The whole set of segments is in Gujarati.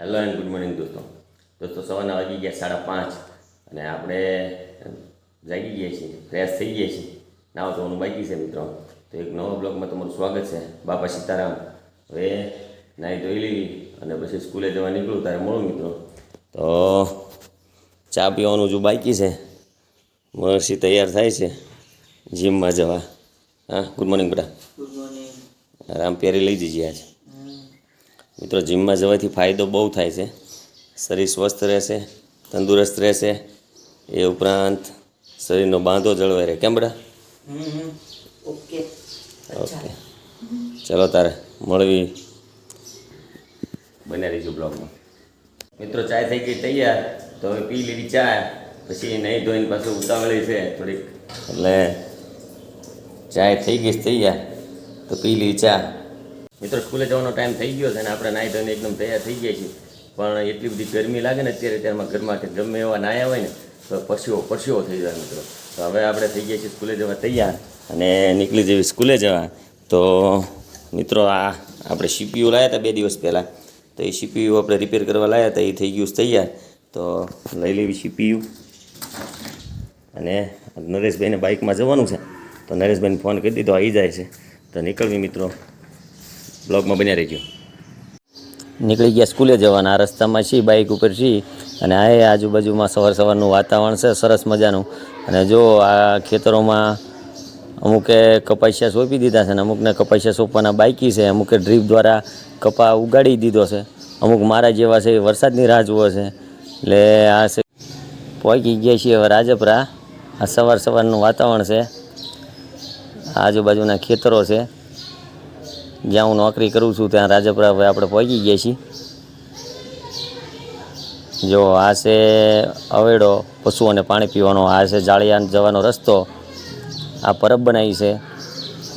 હેલો એન્ડ ગુડ મોર્નિંગ દોસ્તો. દોસ્તો સવારના વાગી ગયા સાડા પાંચ અને આપણે જાગી ગયા છીએ ફ્રેશ થઈ ગયા છીએ. નાવ ધોવાનું બાકી છે મિત્રો. તો એક નવા બ્લોગમાં તમારું સ્વાગત છે. બાપા સીતારામ. હવે નાહી ધોઈ લેવી અને પછી સ્કૂલે જવા નીકળું ત્યારે મળું મિત્રો. તો ચા પીવાનું જો બાકી છે. મહર્ષિ તૈયાર થાય છે જીમમાં જવા. હા ગુડ મોર્નિંગ બેટા. ગુડ મોર્નિંગ આરામ પહેરી લઈ જઈએ આજે. મિત્રો જીમમાં જવાથી ફાયદો બહુ થાય છે. શરીર સ્વસ્થ રહેશે તંદુરસ્ત રહેશે એ ઉપરાંત શરીરનો બાંધો જળવાઈ રહે. કેમ બડા ઓકે. ઓકે. ચલો તારે મળવી. બને રહીશું બ્લોગમાં. મિત્રો ચાય થઈ ગઈ તૈયાર. તો હવે પી લીધી ચા પછી નહીં ધોઈને પાછું ઉતાવળી છે થોડીક. એટલે ચાય થઈ ગઈ તૈયાર. તો પી લીધી ચા. મિત્રો, સ્કૂલે જવાનો ટાઈમ થઈ ગયો છે અને આપણે નાહી ધોઈને એકદમ તૈયાર થઈ ગયા છીએ. પણ એટલી બધી ગરમી લાગે ને અત્યારે ત્યારમાં ઘરમાં કે ગમે એવા નાયા હોય ને, તો પરસીઓ પરસીઓ થઈ જાય મિત્રો. તો હવે આપણે થઈ ગયા છીએ સ્કૂલે જવા તૈયાર અને નીકળી જેવી સ્કૂલે જવા. તો મિત્રો, આ આપણે સીપીયુ લાવ્યા હતા બે દિવસ પહેલાં. તો એ સીપીયુ આપણે રિપેર કરવા લાવ્યા હતા, એ થઈ ગયું તૈયાર. તો લઈ લેવી સીપીયુ અને નરેશભાઈને બાઇકમાં જવાનું છે. તો નરેશભાઈને ફોન કરી દીધો આવી જાય છે. તો નીકળવી મિત્રો. બ્લોગમાં બન્યા રહેજો. નીકળી ગયા સ્કૂલે જવાના. આ રસ્તામાં છીએ બાઇક ઉપર છીએ અને આ આજુબાજુમાં સવાર સવારનું વાતાવરણ છે, સરસ મજાનું. અને જો આ ખેતરોમાં અમુકે કપાસિયા સોંપી દીધા છે અને અમુકને કપાસિયા સોંપવાના બાઇકી છે. અમુકે ડ્રીપ દ્વારા કપા ઉગાડી દીધો છે. અમુક મારા જેવા છે એ વરસાદની રાહ જુએ છે. એટલે આ છે. પહોંચી ગયા છીએ હવે રાજપરા. આ સવાર સવારનું વાતાવરણ છે. આજુબાજુના ખેતરો છે. જ્યાં હું નોકરી કરું છું ત્યાં રાજપરા ભાઈ આપણે પહોંચી ગયા છીએ. જો આ છે અવેડો પશુઓને પાણી પીવાનો, આ છે જાળિયા જવાનો રસ્તો. આ પરબ બનાવી છે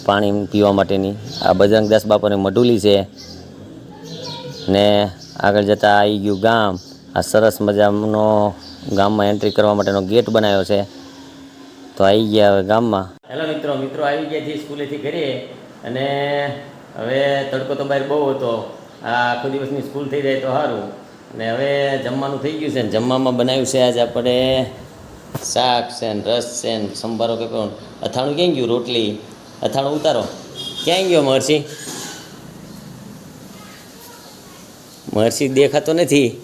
પાણી પીવા માટેની. આ બજરંગદાસ બાપાની મઢુલી છે. ને આગળ જતાં આવી ગયું ગામ. આ સરસ મજાનો ગામમાં એન્ટ્રી કરવા માટેનો ગેટ બનાવ્યો છે. તો આવી ગયા હવે ગામમાં. હેલો મિત્રો મિત્રો આવી ગયા છીએ સ્કૂલેથી ઘરે. અને હવે તડકો તો બહાર બહુ હતો. આ આખો દિવસની સ્કૂલ થઈ જાય તો સારું. અને હવે જમવાનું થઈ ગયું છે ને જમવામાં બનાવ્યું છે આજે આપણે શાક છે ને રસ છે ને સંભારો કે કોણ? અથાણું ક્યાં ગયું રોટલી? અથાણું ઉતારો. ક્યાં ગયો મહર્ષિ? મહર્ષિ દેખાતો નથી.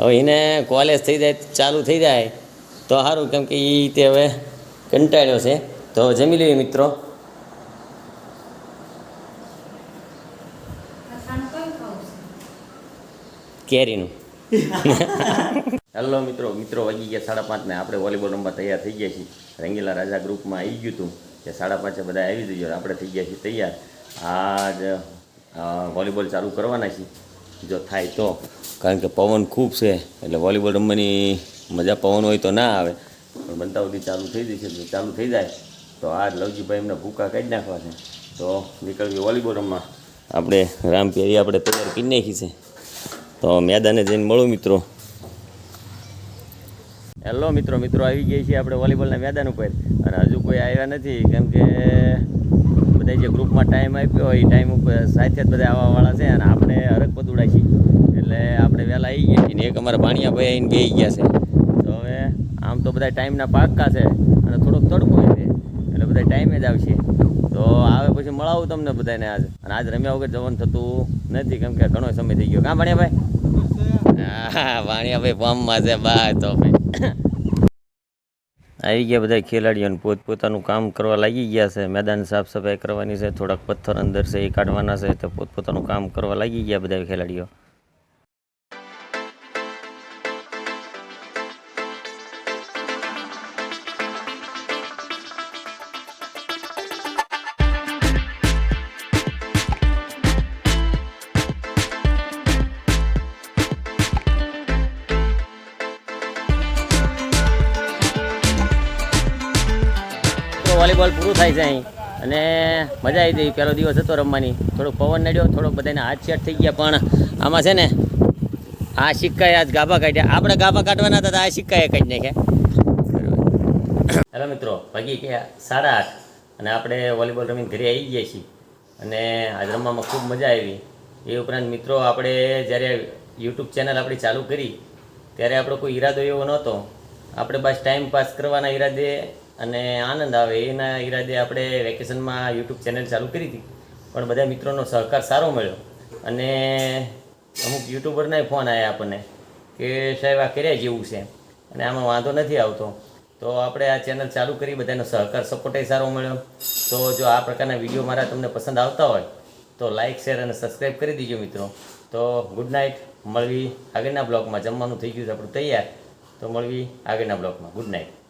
હવે એને કોલેજ થઈ જાય, ચાલુ થઈ જાય. તો સારું કેમ કે એ તે હવે કંટાળ્યો છે. તો જમી લઈએ મિત્રો. કેરીનું. હેલો મિત્રો મિત્રો વાગી ગયા સાડા પાંચને આપણે વોલીબોલ રમવા તૈયાર થઈ ગયા છીએ. રંગીલા રાજા ગ્રુપમાં આવી ગયું હતું કે સાડા પાંચે બધા આવી જઈએ આપણે થઈ ગયા છીએ તૈયાર. આજ વોલીબોલ ચાલુ કરવાના છીએ. જો થાય તો. કારણ કે પવન ખૂબ છે, એટલે વોલીબોલ રમવાની મજા પવન હોય તો ના આવે. પણ બનતા સુધી ચાલુ થઈ જશે, જો ચાલુ થઈ જાય, તો આ લવજીભાઈ એમને ભૂકા કાઢી નાખવા છે. તો નીકળવી વોલીબોલ રમવા. આપણે રામ પેરી આપણે તૈયાર કરી નાખી છે. તો મેદાને જઈને મળું મિત્રો. હેલો મિત્રો મિત્રો આવી ગયા છીએ આપણે વોલીબોલના મેદાન ઉપર. અને હજુ કોઈ આવ્યા નથી કેમ કે બધા જે ગ્રુપમાં ટાઈમ આપ્યો હોય એ ટાઈમ ઉપર સાથે જ બધા આવવાવાળા છે અને આપણે હરકપત ઉડાય છીએ. એટલે આપણે વહેલા આવી ગયા છીએ. એક અમારા ભાણિયા ભાઈ આવીને ગઈ ગયા છે. તો હવે આમ તો બધા ટાઈમના પાક્કા છે અને થોડોક તડકો છે. એટલે બધા ટાઈમે જ આવશે. તો આવે પછી મળાવું તમને બધાને આજ. અને આજ રમ્યા વગર જવાનું થતું નથી, કેમ કે ઘણો સમય થઈ ગયો. કાં ભાઈ હા ભાણિયાભાઈ ફોર્મમાં છે બા તો ભાઈ. આવી ગયા બધા ખેલાડીઓને પોતપોતાનું કામ કરવા લાગી ગયા છે. મેદાન સાફ સફાઈ કરવાની છે, થોડાક પથ્થર અંદર છે એ કાઢવાના છે, તો પોતપોતાનું કામ કરવા લાગી ગયા બધા ખેલાડીઓ. વોલીબોલ પૂરું થાય છે અહીં. અને મજા આવી ગઈ પહેલો દિવસ હતો રમવાની. થોડોક પવન નડ્યો, થોડોક બધાને હાથ છેટ થઈ ગયા, પણ આમાં છે ને, આ સિક્કાએ આજ ગાભા કાઢ્યા. આપણે ગાભા કાઢવાના હતા આ સિક્કાએ કાઢી નાખ્યા. હેલો મિત્રો, ભાગી ગયા સાડા આઠ. અને આપણે વોલીબોલ રમીને ઘરે આવી ગયા છીએ. અને આજ રમવામાં ખૂબ મજા આવી. એ ઉપરાંત મિત્રો, આપણે જ્યારે યુટ્યુબ ચેનલ આપણી ચાલુ કરી, ત્યારે આપણો કોઈ ઈરાદો એવો નહોતો. આપણે બસ ટાઈમ પાસ કરવાના ઈરાદે અને આનંદ આવે. એના ઈરાદે આપણે વેકેશનમાં યુટ્યુબ ચેનલ ચાલુ કરી હતી. પણ બધા મિત્રોનો સહકાર સારો મળ્યો. અને અમુક યુટ્યુબરનાય ફોન આવ્યા આપણને કે સાહેબ આ કર્યા જેવું છે. અને આમાં વાંધો નથી આવતો. તો આપણે આ ચેનલ ચાલુ કરી બધાનો સહકાર સપોર્ટય સારો મળ્યો. તો જો આ પ્રકારના વીડિયો મારા તમને પસંદ આવતા હોય, તો લાઇક શેર અને સબસ્ક્રાઈબ કરી દીજો મિત્રો. તો ગુડ નાઇટ. મળવી આગળના બ્લોગમાં જમવાનું થઈ ગયું છે, આપણું તૈયાર. તો મળવી આગળના બ્લોગમાં. Good night.